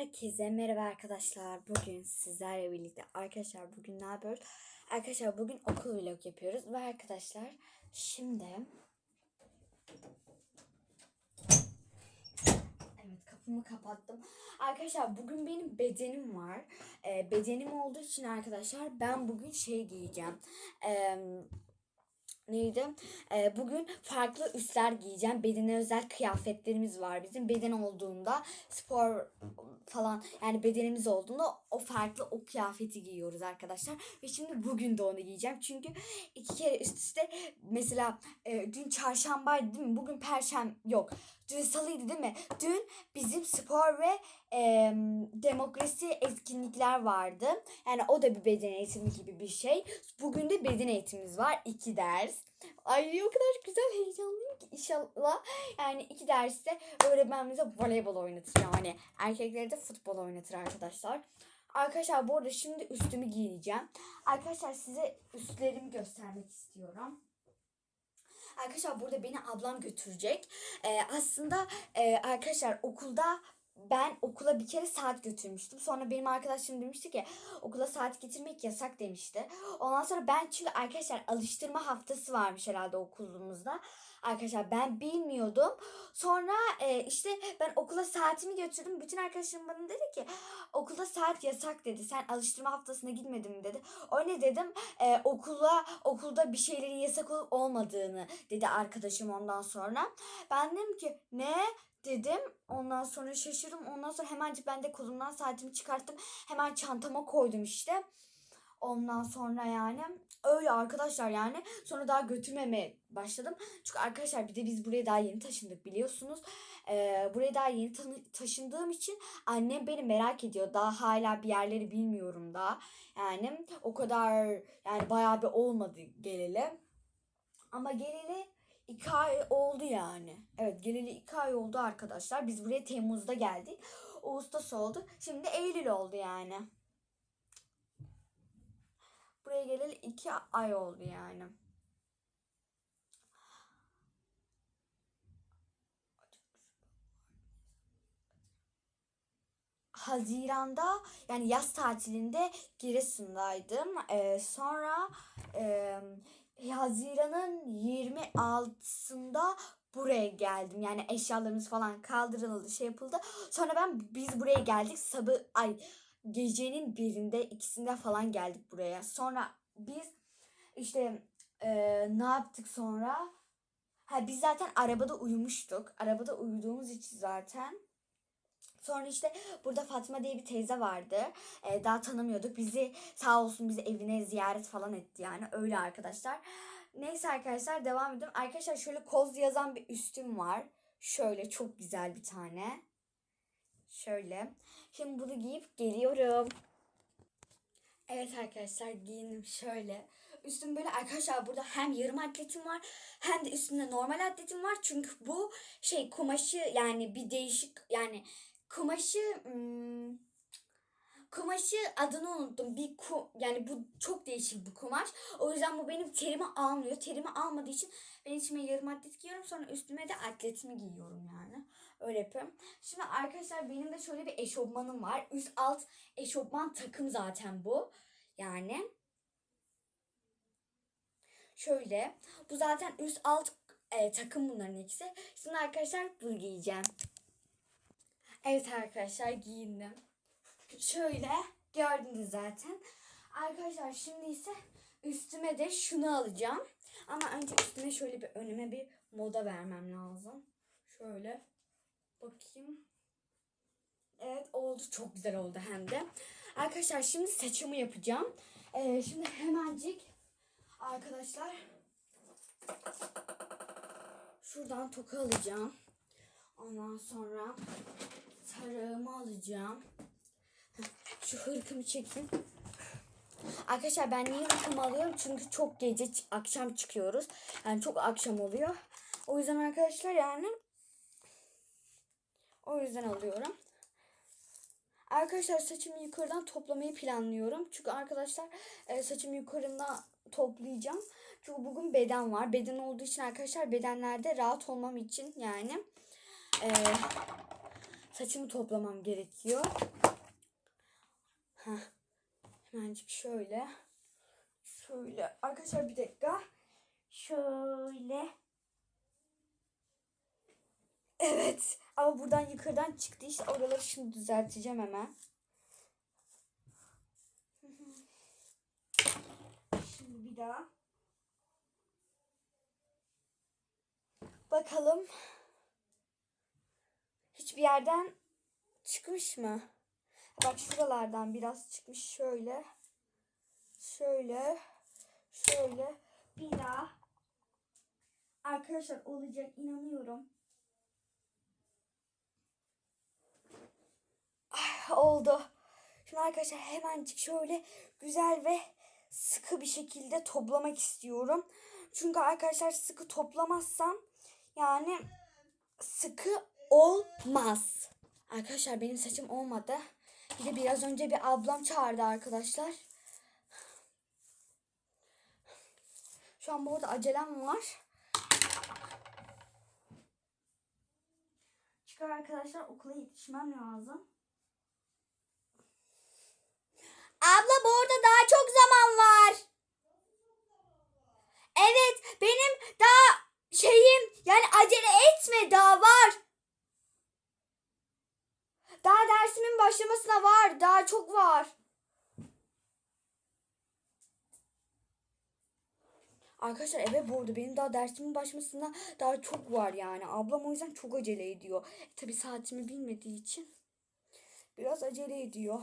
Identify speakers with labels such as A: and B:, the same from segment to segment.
A: Herkese merhaba arkadaşlar. Bugün sizlerle birlikte arkadaşlar bugün ne yapıyoruz? Arkadaşlar bugün okul vlog yapıyoruz ve arkadaşlar şimdi Evet kapımı kapattım. Arkadaşlar bugün benim bedenim var. Ee, bedenim olduğu için arkadaşlar ben bugün şey giyeceğim. Eee neydi? Ee, bugün farklı üstler giyeceğim. Bedene özel kıyafetlerimiz var bizim. Beden olduğunda spor falan yani bedenimiz olduğunda o farklı o kıyafeti giyiyoruz arkadaşlar. Ve şimdi bugün de onu giyeceğim. Çünkü iki kere üst üste mesela e, dün çarşambaydı değil mi? Bugün perşembe yok. Dün salıydı değil mi? Dün bizim spor ve e, demokrasi etkinlikler vardı. Yani o da bir beden eğitimi gibi bir şey. Bugün de beden eğitimimiz var. iki ders. Ay o kadar güzel heyecanlıyım ki inşallah. Yani iki derste öğretmen bize voleybol oynatır. Yani erkekleri de futbol oynatır arkadaşlar. Arkadaşlar bu arada şimdi üstümü giyeceğim. Arkadaşlar size üstlerimi göstermek istiyorum. Arkadaşlar burada beni ablam götürecek. Ee, aslında e, arkadaşlar okulda ben okula bir kere saat götürmüştüm. Sonra benim arkadaşım demişti ki okula saat getirmek yasak demişti. Ondan sonra ben çünkü arkadaşlar alıştırma haftası varmış herhalde okulumuzda. Arkadaşlar ben bilmiyordum. Sonra e, işte ben okula saatimi götürdüm. Bütün arkadaşlarım bana dedi ki okulda saat yasak dedi. Sen alıştırma haftasına gitmedin mi dedi. O ne dedim e, okula okulda bir şeylerin yasak olup olmadığını dedi arkadaşım ondan sonra. Ben dedim ki ne dedim. Ondan sonra şaşırdım. Ondan sonra hemencik ben de kolumdan saatimi çıkarttım. Hemen çantama koydum işte. Ondan sonra yani öyle arkadaşlar yani sonra daha götürmemeye başladım. Çünkü arkadaşlar bir de biz buraya daha yeni taşındık biliyorsunuz. Ee, buraya daha yeni tanı- taşındığım için annem beni merak ediyor. Daha hala bir yerleri bilmiyorum daha. Yani o kadar yani bayağı bir olmadı geleli. Ama geleli iki ay oldu yani. Evet geleli iki ay oldu arkadaşlar. Biz buraya Temmuz'da geldik. Ağustos oldu. Şimdi Eylül oldu yani. Buraya geleli iki ay oldu yani. Haziranda yani yaz tatilinde Giresun'daydım. Ee, sonra e, Haziran'ın 26'sında buraya geldim. Yani eşyalarımız falan kaldırıldı, şey yapıldı. Sonra ben biz buraya geldik. Sabah ay gecenin birinde ikisinde falan geldik buraya. Sonra biz işte e, ne yaptık sonra? Ha biz zaten arabada uyumuştuk. Arabada uyuduğumuz için zaten Sonra işte burada Fatma diye bir teyze vardı. Ee, daha tanımıyorduk. Bizi sağ olsun bizi evine ziyaret falan etti yani. Öyle arkadaşlar. Neyse arkadaşlar devam edelim. Arkadaşlar şöyle koz yazan bir üstüm var. Şöyle çok güzel bir tane. Şöyle. Şimdi bunu giyip geliyorum. Evet arkadaşlar giyindim şöyle. Üstüm böyle arkadaşlar burada hem yarım atletim var hem de üstümde normal atletim var. Çünkü bu şey kumaşı yani bir değişik yani kumaşı hmm, kumaşı adını unuttum. Bir ku, yani bu çok değişik bir kumaş. O yüzden bu benim terimi almıyor. Terimi almadığı için ben içime yarım atlet giyiyorum. Sonra üstüme de atletimi giyiyorum yani. Öyle yapıyorum. Şimdi arkadaşlar benim de şöyle bir eşofmanım var. Üst alt eşofman takım zaten bu. Yani şöyle. Bu zaten üst alt e, takım bunların ikisi. Şimdi arkadaşlar bunu giyeceğim. Evet arkadaşlar giyindim. Şöyle gördünüz zaten. Arkadaşlar şimdi ise üstüme de şunu alacağım. Ama önce üstüme şöyle bir önüme bir moda vermem lazım. Şöyle bakayım. Evet oldu. Çok güzel oldu hem de. Arkadaşlar şimdi saçımı yapacağım. Ee, şimdi hemencik arkadaşlar şuradan toka alacağım. Ondan sonra tarağımı alacağım. Şu hırkımı çekeyim. Arkadaşlar ben niye hırkımı alıyorum? Çünkü çok gece akşam çıkıyoruz. Yani çok akşam oluyor. O yüzden arkadaşlar yani o yüzden alıyorum. Arkadaşlar saçımı yukarıdan toplamayı planlıyorum. Çünkü arkadaşlar e, saçımı yukarıdan toplayacağım. Çünkü bugün beden var. Beden olduğu için arkadaşlar bedenlerde rahat olmam için yani e, saçımı toplamam gerekiyor. Heh. Hemencik şöyle. Şöyle. Arkadaşlar bir dakika. Şöyle. Evet. Ama buradan yukarıdan çıktı. İşte oraları şimdi düzelteceğim hemen. Şimdi bir daha. Bakalım. Hiçbir yerden çıkmış mı? Bak şuralardan biraz çıkmış şöyle. Şöyle. Şöyle. Bir daha. Arkadaşlar olacak inanıyorum. Ah, oldu. Şimdi arkadaşlar hemencik şöyle güzel ve sıkı bir şekilde toplamak istiyorum. Çünkü arkadaşlar sıkı toplamazsam yani sıkı olmaz. Arkadaşlar benim saçım olmadı. Bir de biraz önce bir ablam çağırdı arkadaşlar. Şu an bu arada acelem var. Çıkar arkadaşlar okula yetişmem lazım. Abla bu arada daha çok zaman var. Evet benim daha şeyim yani acele etme daha var. Daha dersimin başlamasına var. Daha çok var. Arkadaşlar eve bu benim daha dersimin başlamasına daha çok var yani. Ablam o yüzden çok acele ediyor. E, Tabi saatimi bilmediği için biraz acele ediyor.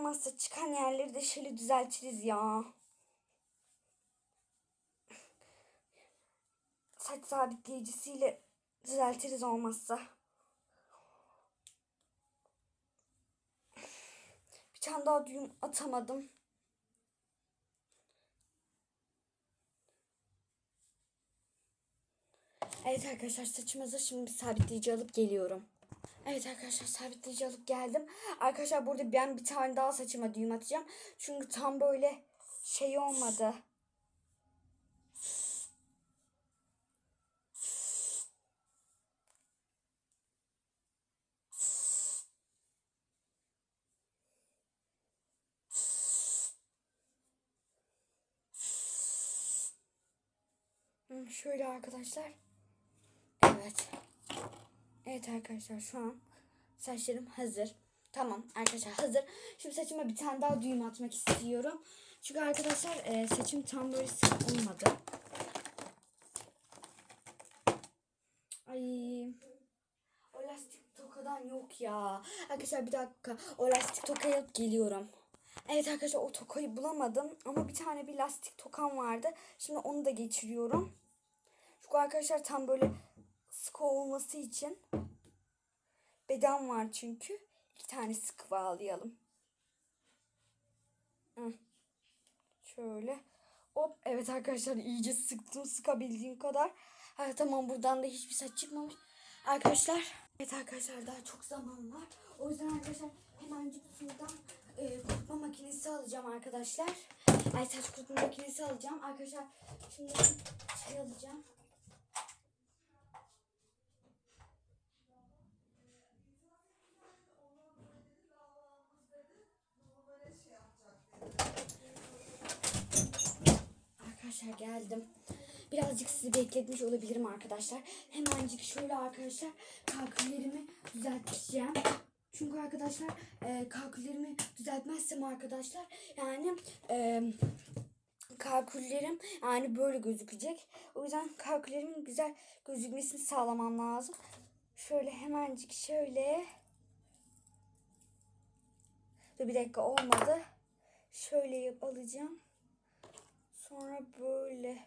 A: Olmazsa çıkan yerleri de şöyle düzeltiriz ya. Saç sabitleyicisiyle düzeltiriz olmazsa. Bir tane daha düğüm atamadım. Evet arkadaşlar saçım hazır. Şimdi bir sabitleyici alıp geliyorum. Evet arkadaşlar sabitleyici alıp geldim. Arkadaşlar burada ben bir tane daha saçıma düğüm atacağım. Çünkü tam böyle şey olmadı. Şöyle arkadaşlar. Evet. Evet arkadaşlar şu an saçlarım hazır. Tamam arkadaşlar hazır. Şimdi saçıma bir tane daha düğüm atmak istiyorum. Çünkü arkadaşlar e, saçım tam böyle sık olmadı. Ay. O lastik tokadan yok ya. Arkadaşlar bir dakika. O lastik tokayı alıp geliyorum. Evet arkadaşlar o tokayı bulamadım. Ama bir tane bir lastik tokam vardı. Şimdi onu da geçiriyorum. Çünkü arkadaşlar tam böyle sıkı olması için beden var çünkü. İki tane sıkı bağlayalım. Şöyle. Hop evet arkadaşlar iyice sıktım sıkabildiğim kadar. Ha, tamam buradan da hiçbir saç çıkmamış. Arkadaşlar evet arkadaşlar daha çok zaman var. O yüzden arkadaşlar hemencik şuradan e, kurutma makinesi alacağım arkadaşlar. Ay saç kurutma makinesi alacağım. Arkadaşlar şimdi şey alacağım. Arkadaşlar geldim. Birazcık sizi bekletmiş olabilirim arkadaşlar. Hemencik şöyle arkadaşlar kalküllerimi düzelteceğim. Çünkü arkadaşlar e, kalküllerimi düzeltmezsem arkadaşlar yani e, kalküllerim yani böyle gözükecek. O yüzden kalküllerimin güzel gözükmesini sağlamam lazım. Şöyle hemencik şöyle. Dur bir dakika olmadı. Şöyle yap alacağım. Sonra böyle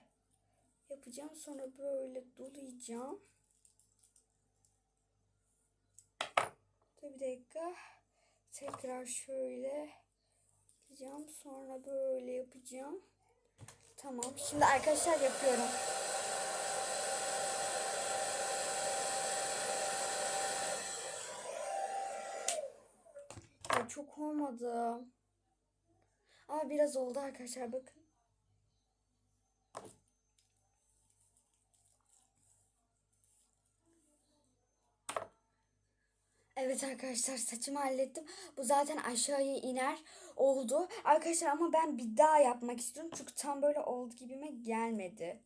A: yapacağım. Sonra böyle dolayacağım. Dur bir dakika. Tekrar şöyle yapacağım. Sonra böyle yapacağım. Tamam. Şimdi arkadaşlar yapıyorum. Evet, çok olmadı. Ama biraz oldu arkadaşlar bakın. Evet arkadaşlar saçımı hallettim. Bu zaten aşağıya iner oldu. Arkadaşlar ama ben bir daha yapmak istiyorum. Çünkü tam böyle oldu gibime gelmedi.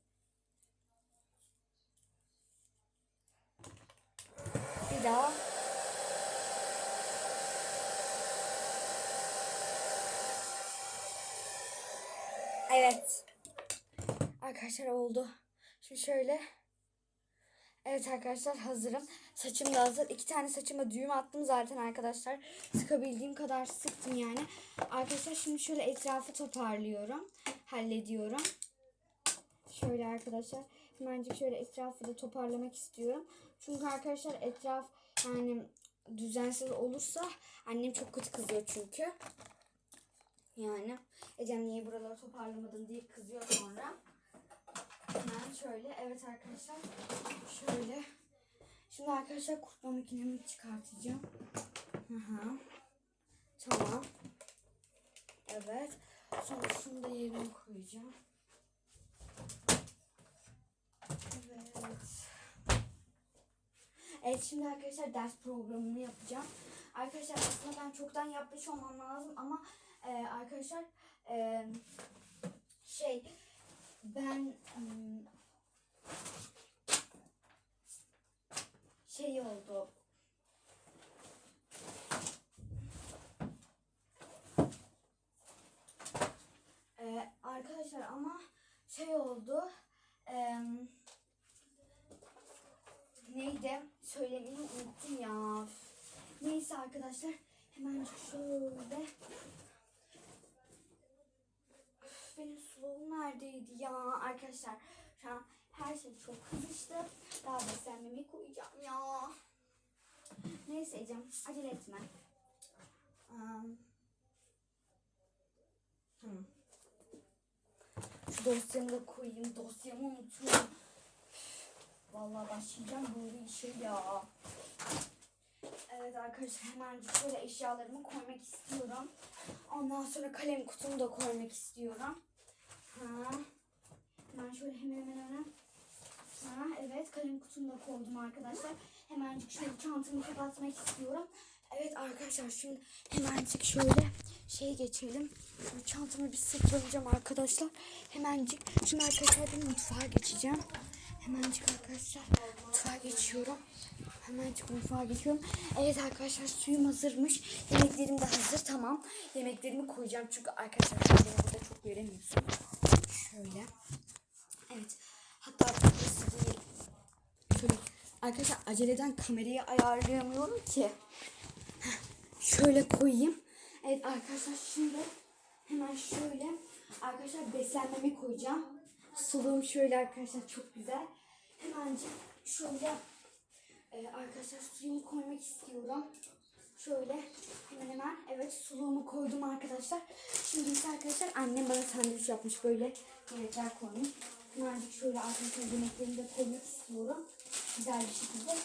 A: Bir daha. Evet. Arkadaşlar oldu. Şimdi şöyle. Evet arkadaşlar hazırım. Saçım da hazır. İki tane saçıma düğüm attım zaten arkadaşlar. Sıkabildiğim kadar sıktım yani. Arkadaşlar şimdi şöyle etrafı toparlıyorum. Hallediyorum. Şöyle arkadaşlar. Hemencik şöyle etrafı da toparlamak istiyorum. Çünkü arkadaşlar etraf yani düzensiz olursa annem çok kötü kızıyor çünkü. Yani Ecem niye buraları toparlamadın diye kızıyor sonra. Hemen şöyle evet arkadaşlar şöyle. Şimdi arkadaşlar kurutma makinemi çıkartacağım. Aha. Tamam. Evet. Sonra şunu da yerine koyacağım. Evet. Evet şimdi arkadaşlar ders programını yapacağım. Arkadaşlar aslında ben çoktan yapmış olmam lazım ama e, arkadaşlar e, şey ben şey oldu. Ee, arkadaşlar ama şey oldu. neydi? Söylemeyi unuttum ya. Neyse arkadaşlar hemen şöyle. Benim suluğum neredeydi ya arkadaşlar? Şu an her şey çok kızıştı. Daha beslenmemi koyacağım ya. Neyse Ecem acele etme. Şu dosyamı da koyayım. Dosyamı unutuyorum. Vallahi başlayacağım böyle işe ya. Evet arkadaşlar hemen şöyle eşyalarımı koymak istiyorum. Ondan sonra kalem kutumu da koymak istiyorum. Ha. Hemen şöyle hemen hemen hemen. Ha, evet kalem kutumu da koydum arkadaşlar. Hemencik şöyle çantamı kapatmak istiyorum. Evet arkadaşlar şimdi hemencik şöyle şey geçelim. Şöyle çantamı bir sıfırlayacağım arkadaşlar. Hemencik şimdi arkadaşlar bir mutfağa geçeceğim. Hemencik arkadaşlar mutfağa geçiyorum. Hemencik mutfağa geçiyorum. Evet arkadaşlar suyum hazırmış. Yemeklerim de hazır tamam. Yemeklerimi koyacağım çünkü arkadaşlar beni burada çok göremiyorsun. Şöyle. Evet. Hatta burası değil. Şöyle. Arkadaşlar aceleden kamerayı ayarlayamıyorum ki. Şöyle koyayım. Evet arkadaşlar şimdi hemen şöyle arkadaşlar beslenmemi koyacağım. Suluğum şöyle arkadaşlar çok güzel. Hemencik şöyle e, arkadaşlar suyumu koymak istiyorum. Şöyle hemen hemen evet suluğumu koydum arkadaşlar. Şimdi ise arkadaşlar annem bana sandviç yapmış böyle yemekler koymuş. Hemencik şöyle arkadaşlar yemeklerimi de koymak istiyorum. Güzel bir şekilde.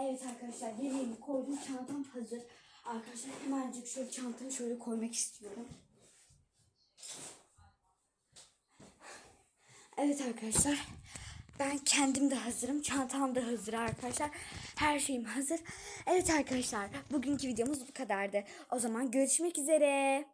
A: Evet arkadaşlar yemeğimi koydum. Çantam hazır. Arkadaşlar hemencik şöyle çantamı şöyle koymak istiyorum. Evet arkadaşlar. Ben kendim de hazırım. Çantam da hazır arkadaşlar. Her şeyim hazır. Evet arkadaşlar. Bugünkü videomuz bu kadardı. O zaman görüşmek üzere.